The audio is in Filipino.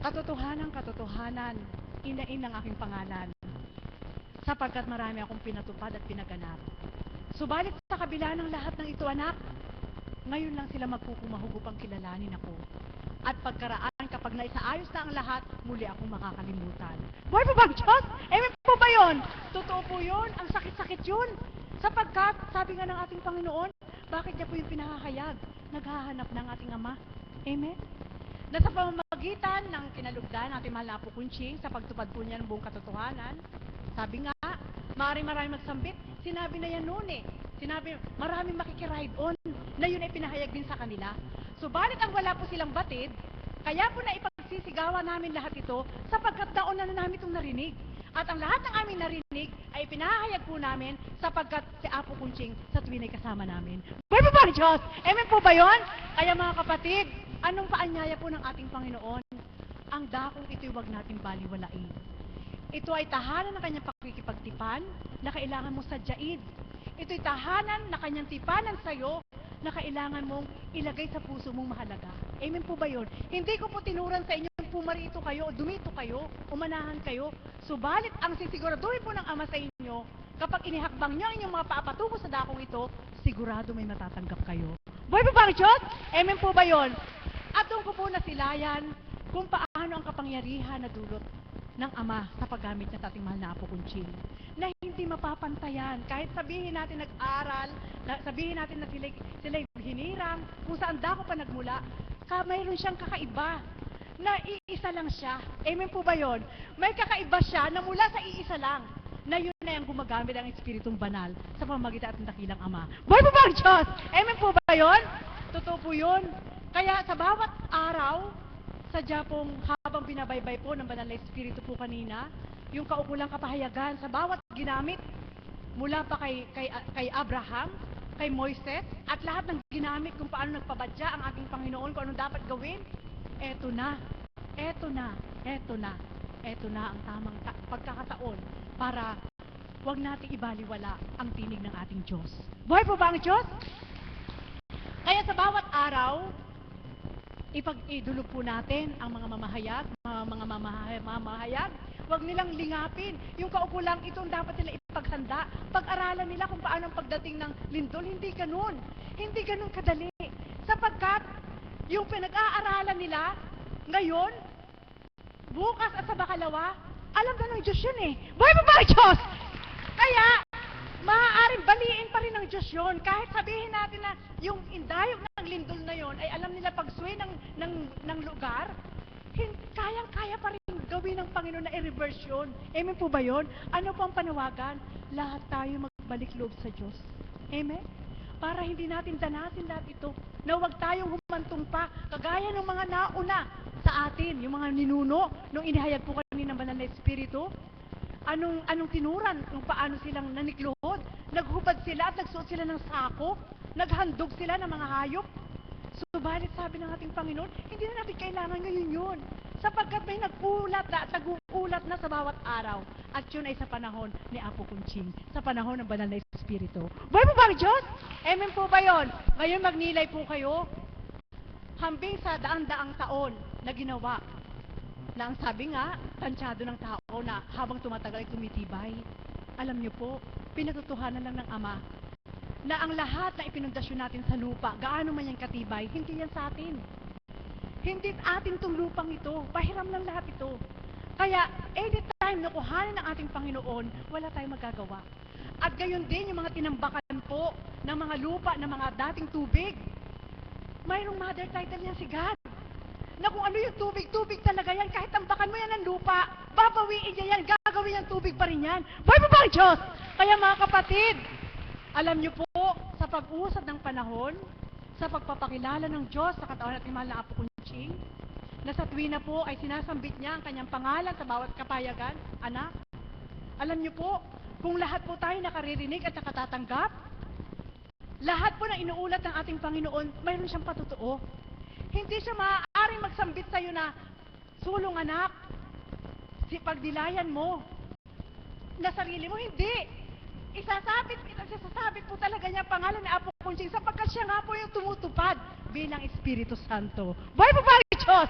Katotohanan, katotohanan, inain ang aking pangalan. Sapagkat marami akong pinatupad at pinaganap. Subalit sa kabila ng lahat ng ito, anak, ngayon lang sila magkukumahugop ang kilalanin ako. At pagkaraan, kapag naisaayos na ang lahat, muli akong makakalimutan. Buhay po ba ang Diyos? Amen po ba yun? Totoo po yun. Ang sakit-sakit yun. Sapagkat, sabi nga ng ating Panginoon, bakit niya po yung pinahahayag? Naghahanap ng ating Ama. Amen? Na sa pamamagitan ng kinalugdan natin mahal na Apo Kunching sa pagtupad po niya ng buong katotohanan. Sabi nga, maaaring maraming magsambit. Sinabi na yan noon eh. Sinabi, maraming makikiride on na yun ay pinahayag din sa kanila. Subalit ang wala po silang batid, kaya po na ipagsisigawan namin lahat ito sapagkat daon na namin itong narinig. At ang lahat ng aming narinig ay pinahayag po namin sapagkat si Apo Kunching sa tuwin ay kasama namin. Po ba ang Diyos? Amen po ba yun? Kaya mga kapatid, anong paanyaya po ng ating Panginoon? Ang dakong ito'y wag natin baliwalain. Ito ay tahanan ng kanyang pakikipagtipan na kailangan mo sadyain. Ito'y tahanan na kanyang tipanan sa'yo na kailangan mong ilagay sa puso mong mahalaga. Amen po ba yun? Hindi ko po tinuran sa inyo pumarito kayo dumito kayo, umanahan kayo. Subalit ang sisiguraduhin po ng Ama sa inyo, kapag inihakbang niyo ang inyong mga paapatungo sa dakong ito, sigurado may matatanggap kayo. Buhay po ba ang Diyos? Amen po ba yun? At doon ko po nasilayan kung paano ang kapangyarihan na dulot ng Ama sa paggamit sa ating mahal na Apo Kunching. Na hindi mapapantayan. Kahit sabihin natin nag-aral, na sabihin natin na sila, sila hinirang, kung saan dako pa nagmula, ka, mayroon siyang kakaiba na iisa lang siya. Amen po ba yon? May kakaiba siya na mula sa iisa lang na yun na yung gumagamit ang Espiritong Banal sa pamagitan at ng dakilang Ama. Buhay po ba ang Diyos? Amen po ba yon? Totoo po yun. Kaya sa bawat araw, sadya pong habang binabaybay po ng Banal na Espiritu po kanina, yung kaukulang kapahayagan sa bawat ginamit mula pa kay, kay, kay Abraham, kay Moises, at lahat ng ginamit kung paano nagpabadya ang ating Panginoon, kung anong dapat gawin, eto na, eto na, eto na, eto na ang tamang ta- pagkakataon para wag nating ibaliwala ang tinig ng ating Diyos. Buhay po ba ang Diyos? Kaya sa bawat araw, ipag-idulog po natin ang mga mamahayag, mga, mga mamahayag, mamahayag. Huwag nilang lingapin. Yung kaukulang itong dapat nila ipaghanda. Pag-aralan nila kung paano ang pagdating ng lindol. Hindi ganun. Hindi ganun kadali. Sapagkat yung pinag-aaralan nila ngayon, bukas at sa bakalawa, alam na ng Diyos yun eh. Buhay mo ba Diyos? Kaya, maaaring baliin pa rin ng Diyos yun. Kahit sabihin natin na yung indayog ng lindol na yon ay alam nila pag-sway ng, ng, ng lugar, kayang-kaya pa rin gawin ng Panginoon na i-reverse yun. Amen po ba yun? Ano po ang panawagan? Lahat tayo magbalik loob sa Diyos. Amen? Para hindi natin danasin lahat ito. Na huwag tayong humantong pa, kagaya ng mga nauna sa atin, yung mga ninuno, nung inihayag po kanina ng banal na Espiritu, anong anong tinuran kung paano silang nanikluhod. Naghubad sila at nagsuot sila ng sako. Naghandog sila ng mga hayop. Subalit sabi ng ating Panginoon, hindi na natin kailangan ngayon yun. Sapagkat may nag-ulat na at nag-uulat na sa bawat araw. At yun ay sa panahon ni Apo Kunching, sa panahon ng banal na Espiritu. Buhay po ba Diyos? Amen po ba yun? Ngayon magnilay po kayo hambing sa daang-daang taon na ginawa na ang sabi nga, tansyado ng tao na habang tumatagal ay tumitibay. Alam niyo po, pinatutuhanan lang ng Ama na ang lahat na ipinundasyon natin sa lupa, gaano man yan katibay, hindi yan sa atin. Hindi atin tong lupang ito. Pahiram lang lahat ito. Kaya, anytime na kuhanin ng ating Panginoon, wala tayong magagawa. At gayon din yung mga tinambakan po ng mga lupa, ng mga dating tubig. Mayroong mother title yan si God na kung ano yung tubig, tubig talaga yan. Kahit tambakan mo yan ng lupa, babawiin niya yan, gagawin yung tubig pa rin yan. Buhay mo ba Diyos? Kaya mga kapatid, alam niyo po, sa pag-usad ng panahon, sa pagpapakilala ng Diyos sa katawan at mahal na Apo Kunching, na sa tuwi na po ay sinasambit niya ang kanyang pangalan sa bawat kapayagan, anak. Alam niyo po, kung lahat po tayo nakaririnig at nakatatanggap, lahat po na inuulat ng ating Panginoon, mayroon siyang patutuo. Hindi siya maaaring magsambit sa'yo na, sulong anak, si pagdilayan mo, na sarili mo, hindi. Isasabit, isasabit po talaga niya ang pangalan ni Apo Kunching sapagkat siya nga po yung tumutupad bilang Espiritu Santo. Buhay po ba Los.